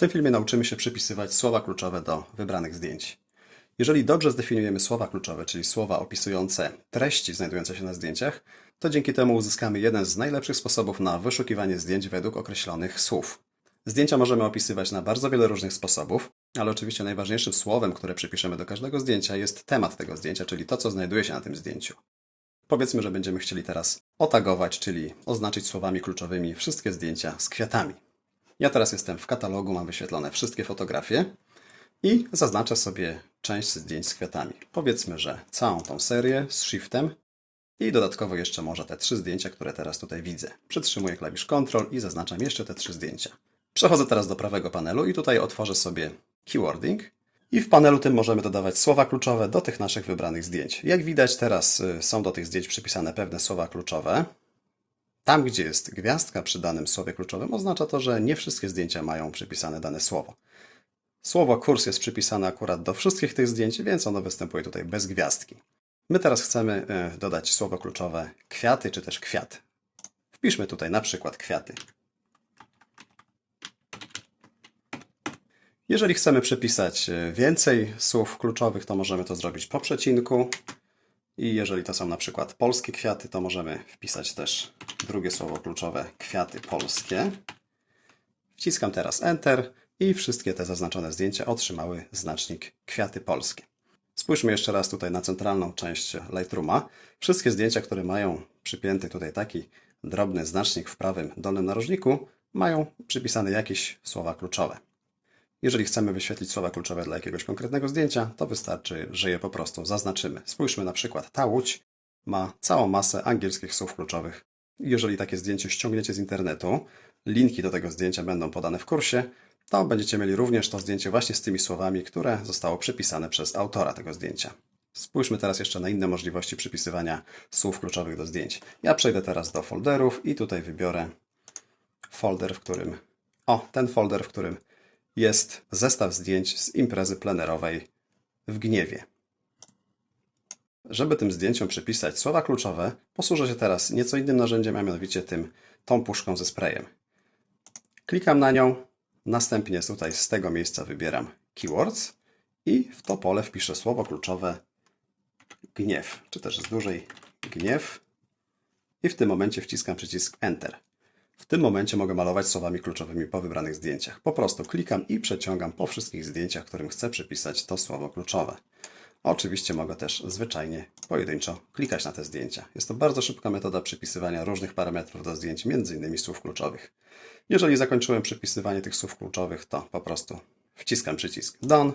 tym filmie nauczymy się przypisywać słowa kluczowe do wybranych zdjęć. Jeżeli dobrze zdefiniujemy słowa kluczowe, czyli słowa opisujące treści znajdujące się na zdjęciach, to dzięki temu uzyskamy jeden z najlepszych sposobów na wyszukiwanie zdjęć według określonych słów. Zdjęcia możemy opisywać na bardzo wiele różnych sposobów, ale oczywiście najważniejszym słowem, które przypiszemy do każdego zdjęcia jest temat tego zdjęcia, czyli to, co znajduje się na tym zdjęciu. Powiedzmy, że będziemy chcieli teraz otagować, czyli oznaczyć słowami kluczowymi wszystkie zdjęcia z kwiatami. Ja teraz jestem w katalogu, mam wyświetlone wszystkie fotografie i zaznaczę sobie część zdjęć z kwiatami. Powiedzmy, że całą tą serię z shiftem i dodatkowo jeszcze może te trzy zdjęcia, które teraz tutaj widzę. Przytrzymuję klawisz Ctrl i zaznaczam jeszcze te trzy zdjęcia. Przechodzę teraz do prawego panelu i tutaj otworzę sobie keywording. I w panelu tym możemy dodawać słowa kluczowe do tych naszych wybranych zdjęć. Jak widać teraz y, są do tych zdjęć przypisane pewne słowa kluczowe. Tam, gdzie jest gwiazdka przy danym słowie kluczowym, oznacza to, że nie wszystkie zdjęcia mają przypisane dane słowo. Słowo kurs jest przypisane akurat do wszystkich tych zdjęć, więc ono występuje tutaj bez gwiazdki. My teraz chcemy y, dodać słowo kluczowe kwiaty czy też kwiat. Wpiszmy tutaj na przykład kwiaty. Jeżeli chcemy przypisać y, więcej słów kluczowych, to możemy to zrobić po przecinku. I jeżeli to są na przykład polskie kwiaty, to możemy wpisać też drugie słowo kluczowe kwiaty polskie. Wciskam teraz Enter i wszystkie te zaznaczone zdjęcia otrzymały znacznik kwiaty polskie. Spójrzmy jeszcze raz tutaj na centralną część Lightrooma. Wszystkie zdjęcia, które mają przypięty tutaj taki drobny znacznik w prawym dolnym narożniku, mają przypisane jakieś słowa kluczowe. Jeżeli chcemy wyświetlić słowa kluczowe dla jakiegoś konkretnego zdjęcia, to wystarczy, że je po prostu zaznaczymy. Spójrzmy na przykład, ta łódź ma całą masę angielskich słów kluczowych. Jeżeli takie zdjęcie ściągniecie z internetu, linki do tego zdjęcia będą podane w kursie, to będziecie mieli również to zdjęcie właśnie z tymi słowami, które zostało przypisane przez autora tego zdjęcia. Spójrzmy teraz jeszcze na inne możliwości przypisywania słów kluczowych do zdjęć. Ja przejdę teraz do folderów i tutaj wybiorę folder, w którym. O, ten folder, w którym jest zestaw zdjęć z imprezy plenerowej w Gniewie. Żeby tym zdjęciom przypisać słowa kluczowe, posłużę się teraz nieco innym narzędziem, a mianowicie tym, tą puszką ze sprayem. Klikam na nią, następnie tutaj z tego miejsca wybieram Keywords i w to pole wpiszę słowo kluczowe gniew, czy też z dużej gniew i w tym momencie wciskam przycisk Enter. W tym momencie mogę malować słowami kluczowymi po wybranych zdjęciach. Po prostu klikam i przeciągam po wszystkich zdjęciach, którym chcę przypisać to słowo kluczowe. Oczywiście mogę też zwyczajnie pojedynczo klikać na te zdjęcia. Jest to bardzo szybka metoda przypisywania różnych parametrów do zdjęć, m.in. słów kluczowych. Jeżeli zakończyłem przypisywanie tych słów kluczowych, to po prostu wciskam przycisk Done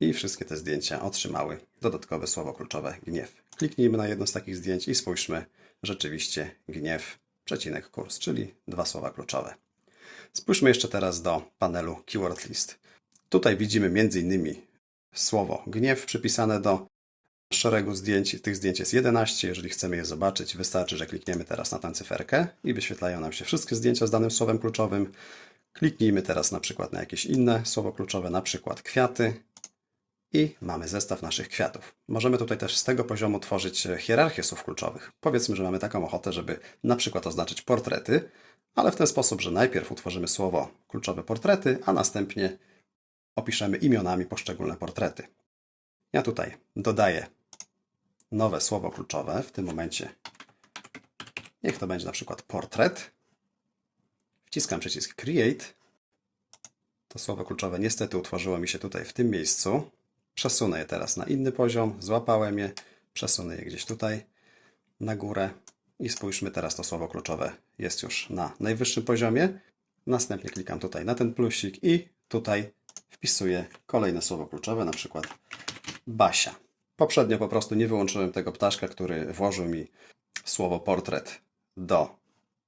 i wszystkie te zdjęcia otrzymały dodatkowe słowo kluczowe gniew. Kliknijmy na jedno z takich zdjęć i spójrzmy, rzeczywiście gniew przecinek kurs, czyli dwa słowa kluczowe. Spójrzmy jeszcze teraz do panelu Keyword List. Tutaj widzimy m.in. słowo gniew przypisane do szeregu zdjęć. Tych zdjęć jest 11. Jeżeli chcemy je zobaczyć, wystarczy, że klikniemy teraz na tę cyferkę i wyświetlają nam się wszystkie zdjęcia z danym słowem kluczowym. Kliknijmy teraz na przykład na jakieś inne słowo kluczowe, na przykład kwiaty i mamy zestaw naszych kwiatów. Możemy tutaj też z tego poziomu tworzyć e, hierarchię słów kluczowych. Powiedzmy, że mamy taką ochotę, żeby na przykład oznaczyć portrety, ale w ten sposób, że najpierw utworzymy słowo kluczowe portrety, a następnie opiszemy imionami poszczególne portrety. Ja tutaj dodaję nowe słowo kluczowe. W tym momencie niech to będzie na przykład portret. Wciskam przycisk Create. To słowo kluczowe niestety utworzyło mi się tutaj w tym miejscu. Przesunę je teraz na inny poziom, złapałem je, przesunę je gdzieś tutaj na górę i spójrzmy teraz to słowo kluczowe jest już na najwyższym poziomie. Następnie klikam tutaj na ten plusik i tutaj wpisuję kolejne słowo kluczowe, na przykład Basia. Poprzednio po prostu nie wyłączyłem tego ptaszka, który włożył mi słowo portret do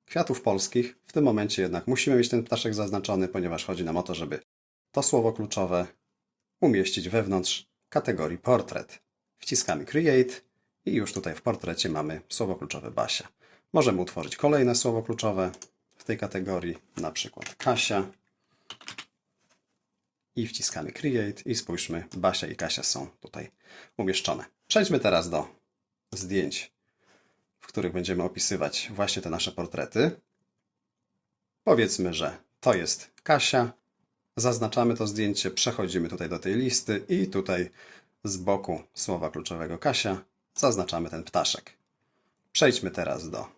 kwiatów polskich. W tym momencie jednak musimy mieć ten ptaszek zaznaczony, ponieważ chodzi nam o to, żeby to słowo kluczowe umieścić wewnątrz kategorii portret. Wciskamy Create i już tutaj w portrecie mamy słowo kluczowe Basia. Możemy utworzyć kolejne słowo kluczowe w tej kategorii, na przykład Kasia. I wciskamy Create i spójrzmy, Basia i Kasia są tutaj umieszczone. Przejdźmy teraz do zdjęć, w których będziemy opisywać właśnie te nasze portrety. Powiedzmy, że to jest Kasia, zaznaczamy to zdjęcie, przechodzimy tutaj do tej listy i tutaj z boku słowa kluczowego Kasia zaznaczamy ten ptaszek. Przejdźmy teraz do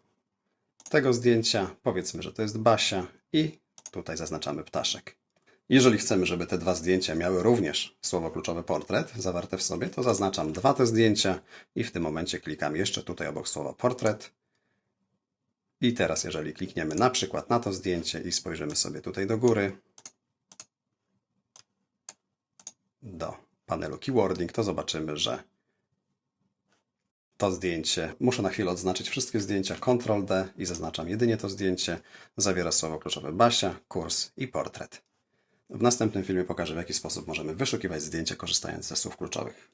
tego zdjęcia. Powiedzmy, że to jest Basia i tutaj zaznaczamy ptaszek. Jeżeli chcemy, żeby te dwa zdjęcia miały również słowo kluczowe portret zawarte w sobie, to zaznaczam dwa te zdjęcia i w tym momencie klikam jeszcze tutaj obok słowa portret. I teraz, jeżeli klikniemy na przykład na to zdjęcie i spojrzymy sobie tutaj do góry, do panelu keywording, to zobaczymy, że to zdjęcie, muszę na chwilę odznaczyć wszystkie zdjęcia, Ctrl D i zaznaczam jedynie to zdjęcie, zawiera słowo kluczowe Basia, kurs i portret. W następnym filmie pokażę, w jaki sposób możemy wyszukiwać zdjęcia korzystając ze słów kluczowych.